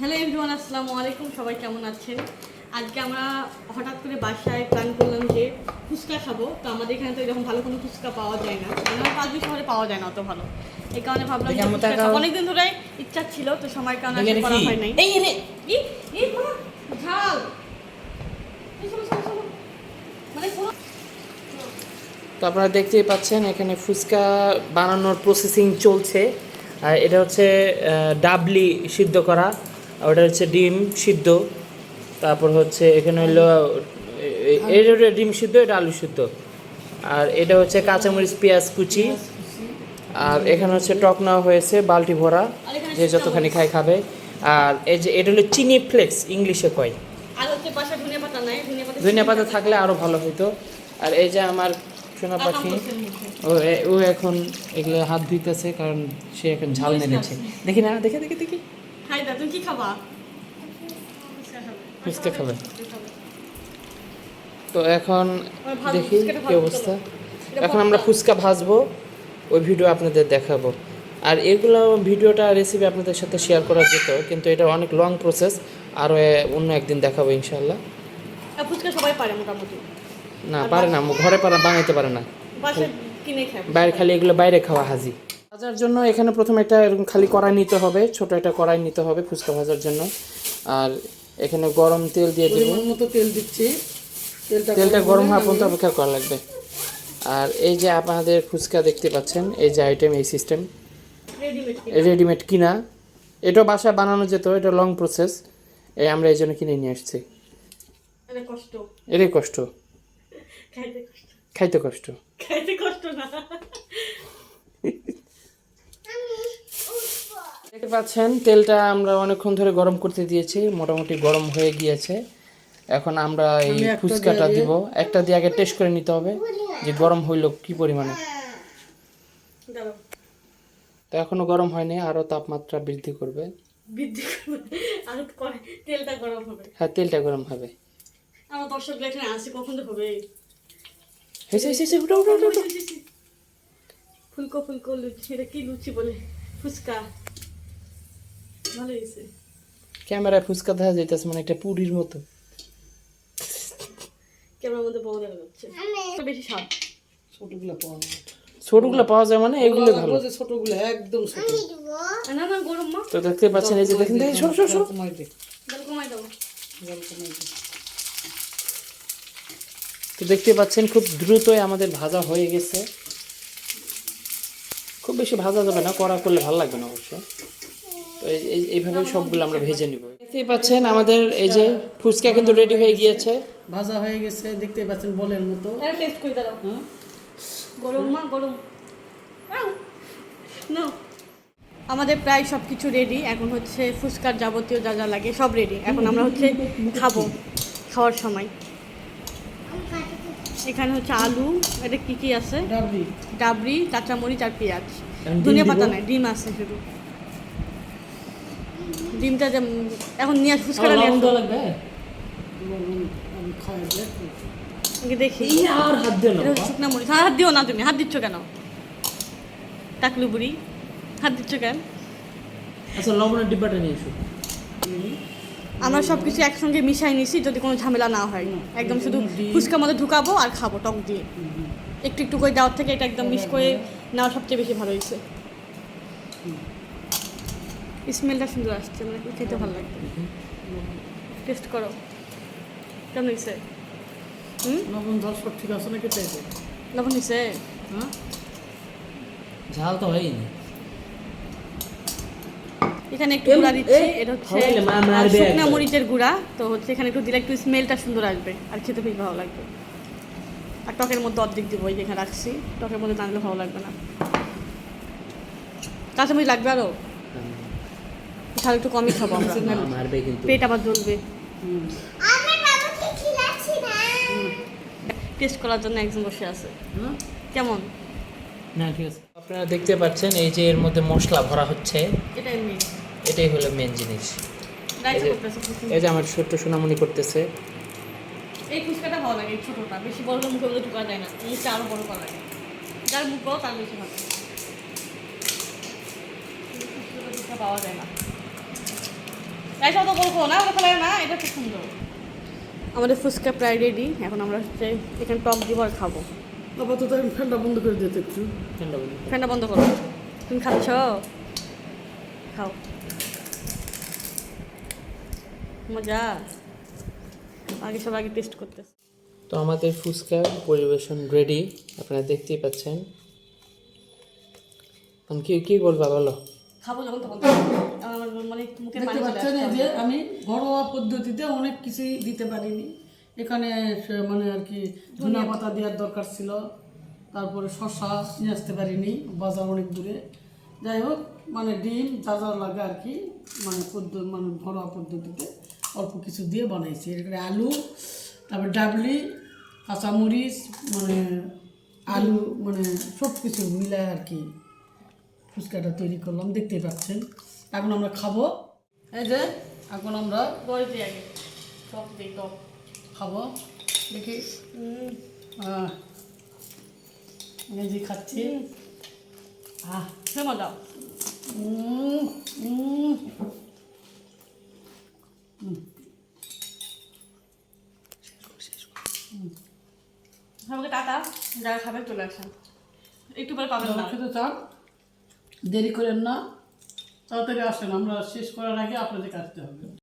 Hello everyone আসসালামু আলাইকুম। সবাই কেমন আছেন? আজকে আমরা হঠাৎ করে বাসায় প্ল্যান করলাম যে ফুচকা খাব। তো আমাদের এখানে তো এরকম ভালো কোনো ফুচকা পাওয়া যায় না। মানে আমার পাঁচ শহরে পাওয়া যায় না অত ভালো। এই কারণে ভাবলাম। অনেকদিন ধরে ইচ্ছা ছিল তো সময়ের কারণে করা হয় নাই। ঝাল। মানে। তো আপনারা দেখতেই পাচ্ছেন এখানে ফুচকা বানানোর প্রসেসিং চলছে। আর এটা হচ্ছে ডাবলি সিদ্ধ করা। ওটা হচ্ছে ডিম সিদ্ধ তারপর হচ্ছে এখানে হলো এটা ডিম সিদ্ধ এটা আলু সিদ্ধ। আর এটা হচ্ছে কাঁচামরিচ পেঁয়াজ কুচি। আর এখানে হচ্ছে টক নেওয়া হয়েছে বালতি ভরা যে যতখানি খায় খাবে। আর এই যে এটা হলো চিনি ফ্লেক্স ইংলিশে কয়। ধনিয়া পাতা থাকলে আরও ভালো হতো আর এই যে আমার সোনা পাখি। ও ও এখন এগুলো হাত ধুইতেছে কারণ সে এখন ঝাল মেরেছে। দেখি না দেখে দেখে দেখি। হাই দা তুমি কি খাবা? ফুচকা। তো এখন দেখি কি অবস্থা। এখন আমরা ফুচকা ভাজবো ওই ভিডিও আপনাদের দেখাবো। আর এগুলো ভিডিওটা রেসিপি আপনাদের সাথে শেয়ার করা যেত কিন্তু এটা অনেক লং প্রসেস আরও অন্য একদিন দেখাবো ইনশাল্লাহ ফুচকা সবাই পারে মোটামুটি। না পারে না ঘরে পারা বানাইতে পারে না। বাইরে খালি এগুলো বাইরে খাওয়া হাজি। ভাজার জন্য এখানে প্রথমে একটা এরকম খালি কড়াই নিতে হবে ছোট একটা কড়াই নিতে হবে ফুচকা ভাজার জন্য। আর এখানে গরম তেল দিয়ে দেবো। মতো তেল দিচ্ছি। তেলটা তেলটা গরম হওয়া পর্যন্ত অপেক্ষা করা লাগবে। আর এই যে আপনাদের ফুচকা দেখতে পাচ্ছেন এই যে আইটেম এই সিস্টেম রেডিমেড কিনা। এটা বাসায় বানানো যেত এটা লং প্রসেস এই আমরা এই জন্য কিনে নিয়ে আসছি। এটাই কষ্ট। খাইতে কষ্ট। খাইতে কষ্ট না। দেখতে পাচ্ছেন তেলটা আমরা অনেকক্ষণ ধরে গরম করতে দিয়েছি মোটামুটি গরম হয়ে গিয়েছে। এখন আমরা এই ফুচকাটা দিব। একটা দিয়ে আগে টেস্ট করে নিতে হবে যে গরম হইল কি পরিমাণে। তো এখনও গরম হয়নি আরও তাপমাত্রা বৃদ্ধি করবে। বৃদ্ধি করবে। আর তেলটা গরম হবে। হ্যাঁ তেলটা গরম হবে। আমার দর্শকরা এখানে আসে কখন তো হবে? হেসে হেসে হেসে উঠো উঠো উঠো, উঠো। ফুলকো ফুলকো লুচি এটা কি লুচি বলে? ফুচকা। ক্যামেরায় ফুচকা দেখা যাইতেছে মানে একটা পুরীর মতো। ক্যামেরার মধ্যে বড় দেখা যাচ্ছে। বেশি স্বাদ। ছোটগুলো পাওয়া যায়। ছোটগুলো পাওয়া যায় মানে এগুলো ভালো। ছোটগুলো একদম ছোট। না না গরম মা। তো দেখতে পাচ্ছেন এই যে দেখেন দেখেন সর সর সর কমাই দে। কমাই দাও। কমাই দে। তো দেখতে পাচ্ছেন খুব দ্রুতই আমাদের ভাজা হয়ে গেছে। খুব বেশি ভাজা যাবে না কড়া করলে ভালো লাগবে না অবশ্য। তো এই এই- এইভাবে সবগুলো আমরা ভেজে নিব। দেখতেই পাচ্ছেন আমাদের এই যে ফুচকা কিন্তু রেডি হয়ে গিয়েছে। ভাজা হয়ে গেছে দেখতে পাচ্ছেন বলের মতো। টেস্ট করে দাও গরম মা গরম। নো আমাদের প্রায় সব কিছু রেডি এখন হচ্ছে ফুচকার যাবতীয় যা যা লাগে সব রেডি এখন আমরা হচ্ছে খাব খাওয়ার সময়। এখানে হচ্ছে আলু এটা কি কি আছে? ডাবরি। ডাবরি কাঁচামরিচ আর পেঁয়াজ। ধনিয়া পাতা নাই ডিম আছে শুধু। ডিমটা যে এখন নিয়ে আস ফুচকাটা নিয়ে আসো। লাগবে? দেখো। আর হাত দিও না শুকনা মরিচ। হ্যাঁ, হাত দিও না তুমি হাত দিচ্ছ কেন? টাকলু বুড়ি হাত দিচ্ছ কেন? আচ্ছা লবণের ডিব্বাটা নিয়ে এসো। আমরা সব কিছু একসঙ্গে মিশাই নিছি যদি কোনো ঝামেলা না হয়। একদম শুধু ফুচকার মধ্যে ঢুকাবো আর খাব টক দিয়ে। একটু একটু করে দেওয়ার থেকে এটা একদম মিক্স করে নেওয়া সবচেয়ে বেশি ভালো হয়েছে। স্মেলটা সুন্দর আসছে মানে খেতে ভালো লাগবে টেস্ট করো। কেমন হয়েছে? লবণ ঝাল সব ঠিক আছে নাকি চাইছে লবণ হয়েছে? হ্যাঁ? ঝাল তো হয়নি এখানে একটু গুঁড়া দিচ্ছি এটা হচ্ছে শুকনা মরিচের গুঁড়া তো হচ্ছে এখানে একটু দিলে একটু স্মেলটা সুন্দর আসবে আর খেতে বেশ ভালো লাগবে। আর টকের মধ্যে অর্ধেক দিব ওই এখানে রাখছি টকের মধ্যে টানলে ভালো লাগবে না। কাঁচামরিচ লাগবে আরও তাহলে একটু কমই খাব আমরা। পেট আবার জ্বলবে। টেস্ট করার জন্য একজন বসে আছে। কেমন? না ঠিক আছে। আপনারা দেখতে পাচ্ছেন এই যে এর মধ্যে মশলা ভরা হচ্ছে। এটাই হলো মেন জিনিস। এই যে- আমার ছোট্ট সোনামণি করতেছে। এই ফুচকাটা ভালো লাগে ছোটোটা। বেশি বড় মুখে মধ্যে ঢুকা যায় না। মুখটা আরও বড় করা লাগে। যার মুখ বড় তার বেশি ভালো। পাওয়া যায় না। এইসব তো বলব না ওটা ফেলে না এটা খুব সুন্দর। আমাদের ফুচকা প্রায় রেডি এখন আমরা হচ্ছে এখানে টক দিব আর খাব। আপাতত আমি ফ্যানটা বন্ধ করে দিতে একটু। ঠান্ডা বলি ফ্যানটা বন্ধ করো। তুমি খাচ্ছ? খাও। মজা। আগে সব আগে টেস্ট করতেছে। তো আমাদের ফুচকা পরিবেশন রেডি আপনারা দেখতেই পাচ্ছেন। এখন কি কি বলবা বলো? খাব যখন তখন মানে মুখে পানি পাচ্ছেন যে আমি ঘরোয়া পদ্ধতিতে অনেক কিছুই দিতে পারিনি। এখানে মানে আর কি ধনিয়া পাতা দেওয়ার দরকার ছিল। তারপরে শসা নিয়ে আসতে পারিনি বাজার অনেক দূরে। যাই হোক মানে ডিম যা যা লাগে আর কি মানে পদ্ধতি মানে ঘরোয়া পদ্ধতিতে অল্প কিছু দিয়ে বানাইছি। এখানে আলু তারপর ডাবলি কাঁচামরিচ মানে আলু মানে সব কিছু মিলায় আর কি ফুচকাটা তৈরি করলাম দেখতেই পাচ্ছেন। এখন আমরা খাব। এই যে এখন আমরা আগে টক দিই। টক খাব। দেখি। যে খাচ্ছি। আহ সে মজা। সবাইকে টাটা যারা খাবে চলে আসেন। একটু পরে পাবেন না। খেতে চান দেরি করেন না। তাড়াতাড়ি আসেন আমরা শেষ করার আগে আপনাদের কাটতে হবে।